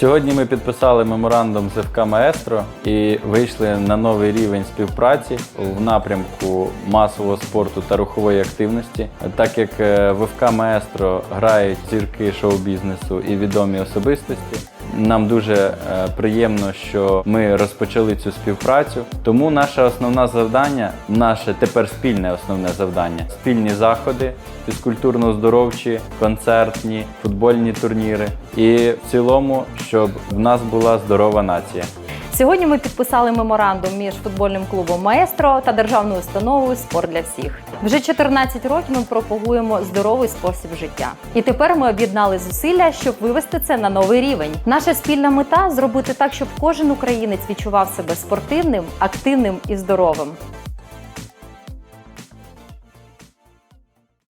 Сьогодні ми підписали меморандум з ФК Маестро і вийшли на новий рівень співпраці в напрямку масового спорту та рухової активності. Так як е, в ФК Маестро грають зірки шоу-бізнесу і відомі особистості. Нам дуже е, приємно, що ми розпочали цю співпрацю. Тому наше основне завдання, наше тепер спільне основне завдання спільні заходи, фізкультурно-здоровчі, концертні, футбольні турніри. І в цілому, щоб в нас була здорова нація. Сьогодні ми підписали меморандум між футбольним клубом Маестро та державною установою Спорт для всіх. Вже 14 років ми пропагуємо здоровий спосіб життя. І тепер ми об'єднали зусилля, щоб вивести це на новий рівень. Наша спільна мета зробити так, щоб кожен українець відчував себе спортивним, активним і здоровим.